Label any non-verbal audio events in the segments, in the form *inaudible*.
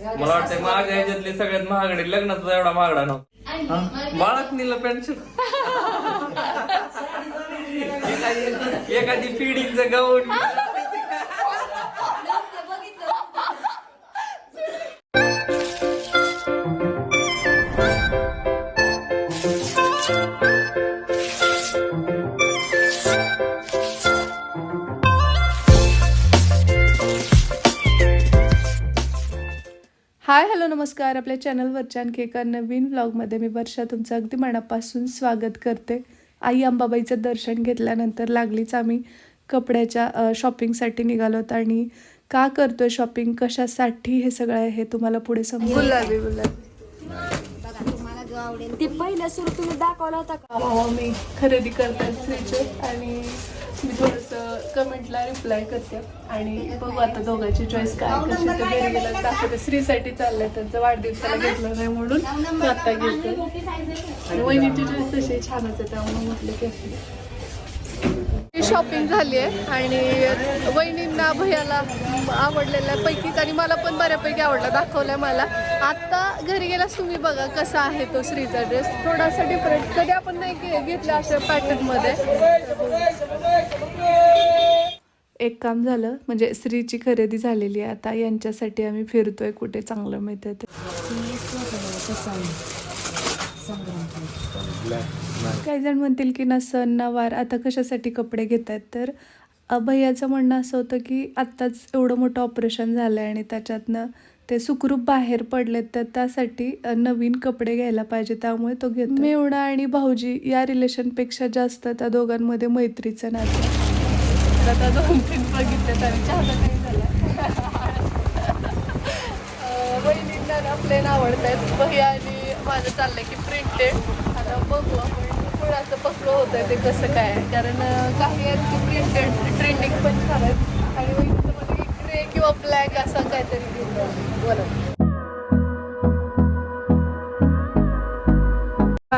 मला वाटतं माझ्या ह्याच्यातली सगळ्यात महागडी लग्नाचा एवढा महागडा नव्हता. बाळात नेलं पेन्शन एखादी एखादी पिढीचं गाऊन *laughs* हाय हॅलो नमस्कार. आपल्या चॅनलवरच्या आणखी एका नवीन व्लॉगमध्ये मी वर्षा तुमचं अगदी मनापासून स्वागत करते. आई अंबाबाईचं दर्शन घेतल्यानंतर लागलीच आम्ही कपड्याच्या शॉपिंगसाठी निघालो होतो आणि का करतोय शॉपिंग कशासाठी हे सगळं आहे हे तुम्हाला पुढे समजेल गुलाबी गुलाबी. बघा तुम्हाला जो आवडेल ते पहिलं सुरू तुम्ही दाखवला होता का? हो मी खरेदी करते स्त्रीचे आणि मी थोडंसं कमेंटला रिप्लाय करते. आणि बघू आता दोघांची चॉईस काय कशी तर घरी गेलं दाखवते स्त्रीसाठी चाललंय त्यांचं वाढदिवसाला घेतलं नाही म्हणून मी आता घेते. आणि वहिनीची चॉईस तशी छानच आहे त्यामुळे म्हटलं की असू शॉपिंग झाली आहे आणि वहिनींना भैयाला आवडलेल्या पैकीच आणि मला पण बऱ्यापैकी आवडला दाखवलाय मला. आता घरी गेलास तुम्ही बघा कसा आहे तो श्रीचा ड्रेस थोडासा डिफरंट कधी आपण नाही घे- घेतला अशा पॅटर्नमध्ये एक काम झालं म्हणजे स्त्रीची खरेदी झालेली आहे. आता यांच्यासाठी आम्ही फिरतोय कुठे चांगलं मिळतं ते काही जण म्हणतील की ना सण ना वार आता कशासाठी कपडे घेत आहेत तर भैयाचं म्हणणं असं होतं की आत्ताच एवढं मोठं ऑपरेशन झालं आहे आणि त्याच्यातनं ते सुखरूप बाहेर पडलेत तर त्यासाठी नवीन कपडे घ्यायला पाहिजे. त्यामुळे तो घेतो मेवणा आणि भाऊजी या रिलेशनपेक्षा जास्त त्या दोघांमध्ये मैत्रीचं नातं. तर आता दोन तीन बघितले तरी चहाला नाही झाला. बहिणींना ना प्लेन आवडत आहेत भैया आणि माझं चाललंय की प्रिंटेड आता बघू आपण थोडंसं पकडं होत आहे ते कसं काय. कारण काही आहेत की प्रिंटेड ट्रेंडिंग पण छान आहेत. आणि ग्रे किंवा ब्लॅक असा काहीतरी घेऊन बोला.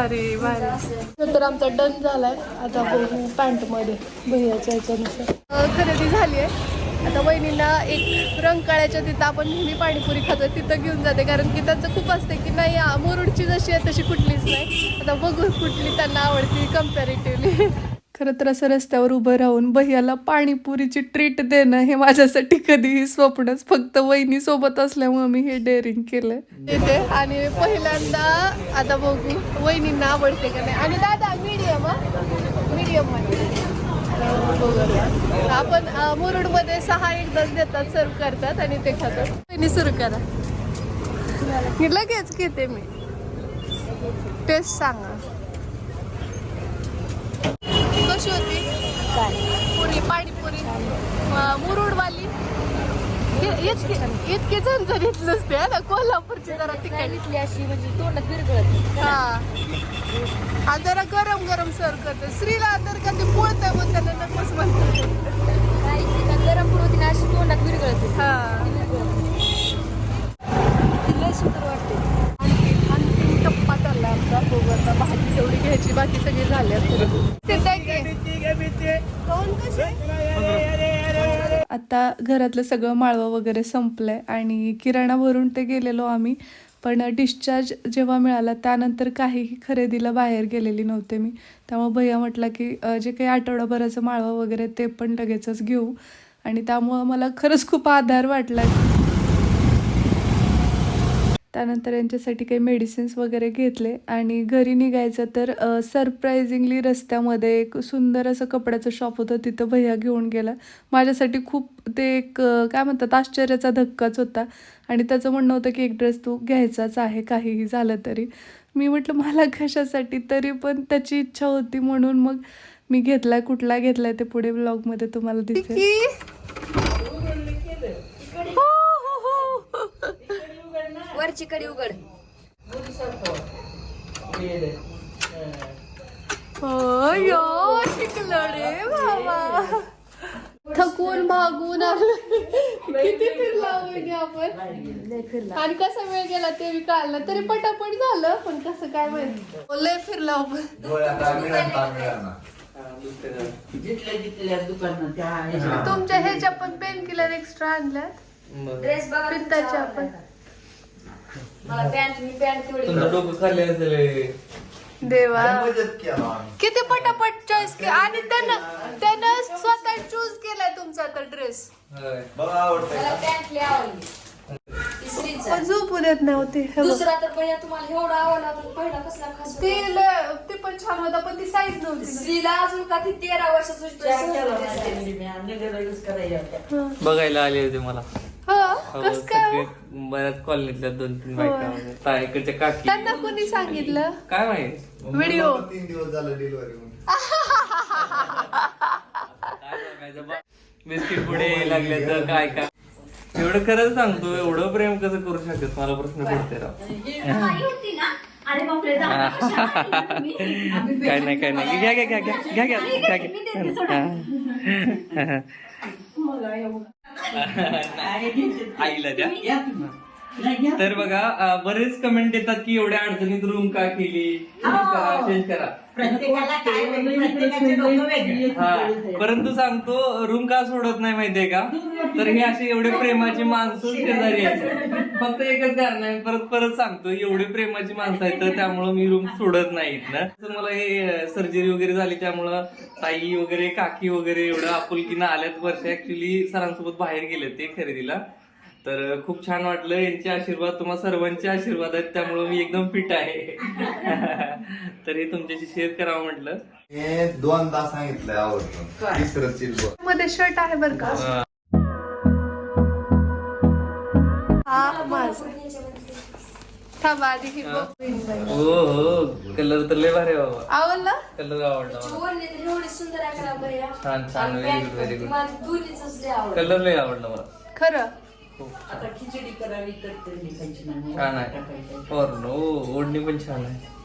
अरे भारी. तर आमचा डन झालाय. आता बघू पॅन्टमध्ये भैयाच्या ह्याच्यानुसार. खरेदी झाली आहे. आता वहिनींना एक रंकाळ्याच्या तिथं आपण नेहमी पाणीपुरी खातो तिथं घेऊन जाते. कारण की त्यांचं खूप असते की नाही मुरुडची जशी आहे तशी कुठलीच नाही. आता बघू कुठली त्यांना आवडती कम्पॅरेटिव्हली खरं तर असं रस्त्यावर उभं राहून भैयाला पाणीपुरीची ट्रीट देणं हे माझ्यासाठी कधीही स्वप्नच. फक्त वहिनी सोबत असल्यामुळे मी हे डेअरिंग केलंय. तिथे आणि पहिल्यांदा आता बघू वहिनींना आवडते का नाही? आणि दादा मीडियम मीडियम. आपण मुरुडमध्ये सहा एकदाच देतात सर्व करतात आणि ते खातात. वहिनी सुरू करा. लगेच घेते मी. टेस्ट सांगा कशी होती काय पुरी पाणीपुरी अ, मुरुडवाली. इतके झणझणीत नसते हा ना कोल्हापूरची जरा सांगितली अशी म्हणजे तोंडात विरगळत हा. हा जरा गरम गरम सर्व करते. श्रीला तर का ते पोळतंय मग त्यांना नकोच म्हणते. गरम होती ना अशी तोंडात विरगळत हा. लय सुंदर वाटते. आणखी टप्पा चालला आमचा. भाजी तेवढी घ्यायची बाकी सगळी झाली आता घरातलं सगळं माळवं वगैरे संपलंय आणि किराणा भरून ते गेलेलो आम्ही. पण डिस्चार्ज जेव्हा मिळाला त्यानंतर काहीही खरेदीला बाहेर गेलेली नव्हते मी. त्यामुळे भैया म्हटला की जे काही आठवडाभराचं माळवं वगैरे ते पण लगेचच घेऊ. आणि त्यामुळं मला खरंच खूप आधार वाटला. त्यानंतर यांच्यासाठी काही मेडिसिन्स वगैरे घेतले. आणि घरी निघायचं तर सरप्रायझिंगली रस्त्यामध्ये एक सुंदर असं कपड्याचं शॉप होतं. तिथं भैया घेऊन गेला. माझ्यासाठी खूप ते एक काय म्हणतात आश्चर्याचा धक्काच होता. आणि त्याचं म्हणणं होतं की एक ड्रेस तू घ्यायचाच आहे काहीही झालं तरी. मी म्हटलं मला कशासाठी? तरी पण त्याची इच्छा होती म्हणून मग मी घेतलाय कुठला घेतलाय ते पुढे ब्लॉगमध्ये तुम्हाला दिसेल हो, हो, हो. वरची कडी उघड. हो यो शिकलो रे बाबा. थकून भागून किती फिरला वहिनी आपण. आणि कसा वेळ गेला ते बी कळलं. तरी पटापट झालं पण कसं काय माहिती. हो, लय फिरला तुमच्या ह्याच्या पण पेन किलर एक्स्ट्रा आणल्यात. ड्रेस बघा आपण मला पॅन्ट मी पॅन्ट तेवढी तुमचं डोकं खाली असेल. देवा. केला किती पटापट चॉईस के आणि त्यानं त्यानं स्वतः चूज केलाय तुमचा तर ड्रेस होय. बघा आवडतंय मला पॅन्ट लय आवडली. तिसरीचा. पण झोपू देत नव्हती. हे बघ. दुसरा तर पहिला तुम्हाला एवढा आवडला होता पहिला कसला खास ती ल- ती पण छान होता पण ती साईज नव्हती. स्त्रीला अजून का ती तेरा वर्षाचं बघायला आले होते मला. हो हो, कस काय हो? बऱ्याच कॉलनीतल्या दोन तीन बायका. ता- इकडच्या काकी. त्यांना कोणी सांगितलं? काय माहीत? व्हिडिओ तीन दिवस झालं डिलिव्हरी बिस्किट पुढे लागले तर काय काय एवढं खरंच सांगतो एवढं प्रेम कसं करू शकत? मला प्रश्न पडते काय नाही काय नाही. घ्या घ्या घ्या घ्या घ्या. घ्या घ्या घ्या. आईला द्या. तर बघा बरेच कमेंट येतात की एवढ्या अडचणीत रूम का केली? change करा. चेंज करा प्रत्येकाला काय वेगळी प्रत्येकाची लोकं वेगळी. हा परंतु सांगतो रूम का सोडत नाही माहितीये का? तर हे असे एवढे प्रेमाची माणसं शेजारी आहेत. फक्त एकच कारण आहे परत परत सांगतो एवढे प्रेमाची माणसं आहेत तर त्यामुळं मी रूम सोडत नाही ना तर मला हे सर्जरी वगैरे झाली त्यामुळं ताई वगैरे काकी वगैरे एवढं आपुलकीनं आल्यात वर्ष. ऍक्च्युली सरांसोबत बाहेर गेले ते खरेदीला. तर खूप छान वाटलं. यांचे आशीर्वाद तुम्हा सर्वांचे आशीर्वाद आहेत त्यामुळं मी एकदम फिट आहे. *laughs* तर हे तुमच्याशी शेअर करावं म्हटलं. हे दोनदा सांगितलंय आवडतं मध्ये शर्ट आहे बर का? हा थांबा आधी ही बघ. हो हो कलर तर लय भारी आहे बाबा आवडला कलर आवडला मला. छान छान very good very good colour लय आवडला मला खरं खूप खिचडी करावी तर ते नाही. छान आहे नो ओढणी पण छान आहे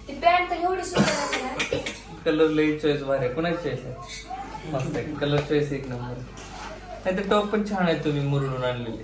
कलर लय चॉईस भारी आहे कोणाची चॉईस आहे मस्त आहे कलर चॉईस एक नंबर नाही तर टॉप पण छान आहे तुम्ही मुरडून आणलेले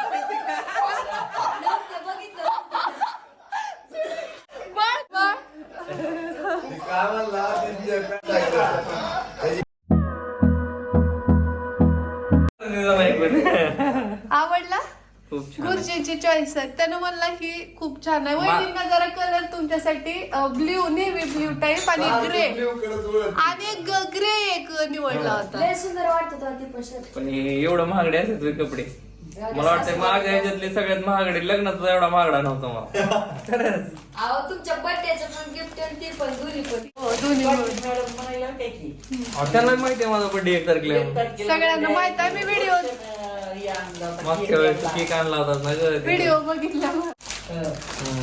आवडला? खूप छान. आहे. गुरुजीची चॉईस आहे. त्यानं म्हणला की खूप छान आहे. वहिनींना जरा कलर तुमच्यासाठी ब्ल्यू नेव्ही ब्ल्यू टाईप आणि ग्रे. आणि एक ग्रे एक निवडला होता. लय सुंदर वाटत होता ती पण हे एवढं महागडे असतात होय कपडे. मला वाटतं महाग ह्याच्यातले सगळ्यात महागडे लग्नाचा एवढा महागडा नव्हता मला खरंच अहो तुमच्या बर्थडेचं पण गिफ्ट आणि ते पण दोन्ही पण हो दोन्ही मिळून. मॅडम म्हणायला काय की? अहो, त्यांना माहिती आहे माझा बर्थडे एक तारखेला आहे म्हणून. सगळ्यांना माहीत आहे मी व्हिडिओ अं, या आणला होता. मागच्या वेळेस केक आणला होता ना ग व्हिडिओ बघितला हम्म.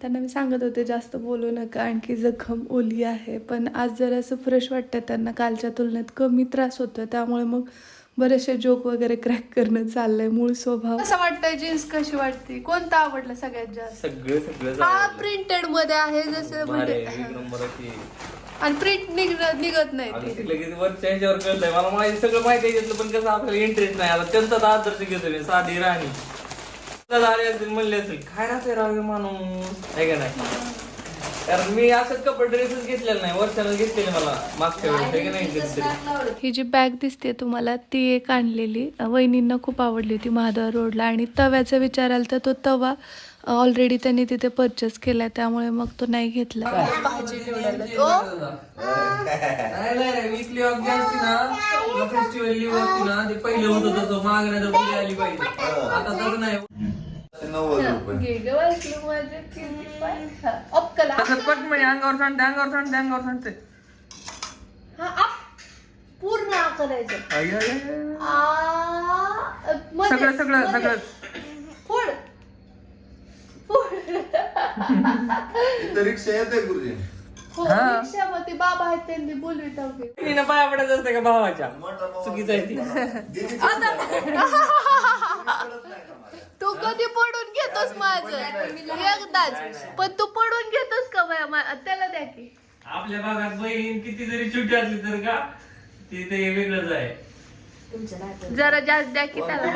त्यांना मी सांगत होते जास्त बोलू नका आणखी जखम ओली आहे पण आज जरा असं फ्रेश वाटतं त्यांना कालच्या तुलनेत कमी त्रास होतो त्यामुळे मग बरेचसे जोक वगैरे क्रॅक करणं चाललंय मूळ स्वभाव. असं वाटतंय जीन्स कशी वाटते? कोणता आवडला सगळ्यात जास्त? सगळं सगळं हा. प्रिंटेडमध्ये आहे जसं भारी म्हणजे आहे, एक नंबर आहे ती. आणि प्रिंट निघत नाही आणि ते. ते लगेच वरच्या ह्याच्यावर कळतंय. मला माहिती सगळं माहिती आहे त्यातलं, पण कसं आपल्याला इंटरेस्ट नाही. आता त्यांचाच आदर्श घेतो मी साधी राणी. म्हणले असतील काय राहते राव हे माणूस? आहे का नाही? कारण मी असं कपडे घेतलेले नाही. वर्षाला घेतलेले मला मागच्या वेळेस आहे का नाही? कधीतरी. ही जी बॅग दिसते तुम्हाला ती एक आणलेली. वहिनींना खूप आवडली होती महाद्वार रोडला आणि तव्याचा विचाराल तर तो तवा ऑलरेडी त्यांनी तिथे परचेस केलाय. त्यामुळे मग तो नाही घेतला. भाजी निवडायला नाही, नाही, नाही, वीकली ऑफ जी असती ना फेस्टिवल लिव्ह असती ना ते पहिलं होतं पुढे आली पाहिजे. आता नाही. नव्वद रुपये. तसं कट म्हणजे अंगावर सांडते अंगावर सांडते अंगावर सांडते पूर्ण करायचं आई, आई, आई, आई. आ, मध्ये- सगळं सगळं मध्ये. सगळं. इथं रिक्षा येते गुरुजी हो हा. रिक्षामध्ये बाबा आहेत त्यांनी बोलवित वगैरे तिने पाया पडायचं असते का भावाच्या? चुकीचं आहे ती. दीदी *laughs* तू कधी पडून घेतोस माझं? एकदाच. पण तू पडून घेतोस का बाया? मा- त्याला द्या की. आपल्या भागात बहीण किती जरी छोटी असली तर का? ते ते वेगळंच आहे. जरा जास्त द्या की त्याला.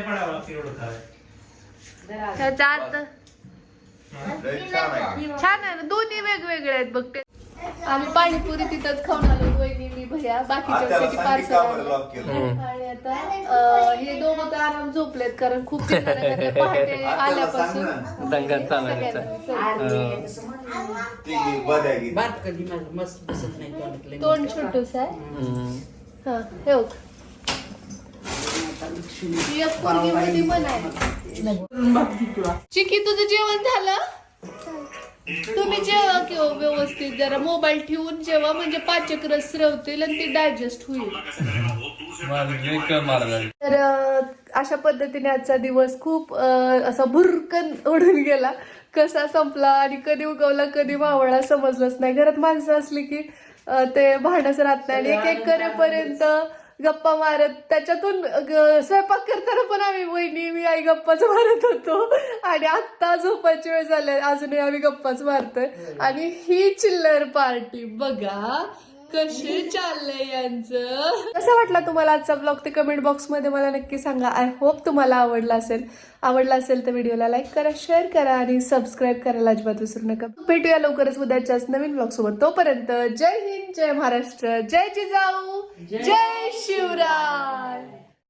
पडावं लागतं एवढं त्याचा अर्थ लय छान आहे. छान आहे ना? दोन्ही वेगवेगळे आहेत बघ. ते आम्ही पाणीपुरी तिथंच खाऊन आलो वहिनी मी भैया बाकीच्या पार्सल आणि आता हे दोघं तर आराम झोपलेत कारण खूप पहाटे *laughs* आल्यापासून नाही तोंडातलं. तोंड छोटूस आहे? हा हे चिकी तुझं जेवण झालं? तुम्ही जेवा किंवा व्यवस्थित जरा मोबाईल ठेवून जेवा म्हणजे पाचक रस रवतील आणि ती डायजेस्ट होईल. तर अशा पद्धतीने आजचा दिवस खूप असा भुरकन ओढून गेला. कसा संपला आणि कधी उगवला कधी मावळला समजलंच नाही. घरात माणसं असली की ते भांडच राहत नाही. आणि एक एक करेपर्यंत गप्पा मारत त्याच्यातून स्वयंपाक करताना पण आम्ही वहिनी मी आई गप्पाच मारत होतो. आणि आत्ता झोपायची वेळ झाली अजूनही आम्ही गप्पाच मारतोय. आणि ही चिल्लर पार्टी बघा. कसे चाललंय यांचं? कसा वाटला तुम्हाला आजचा ब्लॉग ते कमेंट बॉक्समध्ये मला नक्की सांगा. आय होप तुम्हाला आवडला असेल. आवडला असेल तर व्हिडिओला लाईक करा शेअर करा आणि सबस्क्राईब करायला अजिबात विसरू नका. भेटूया लवकरच उद्याच्याच नवीन ब्लॉग सोबत. तोपर्यंत जय हिंद जय महाराष्ट्र जय जिजाऊ जय शिवराय.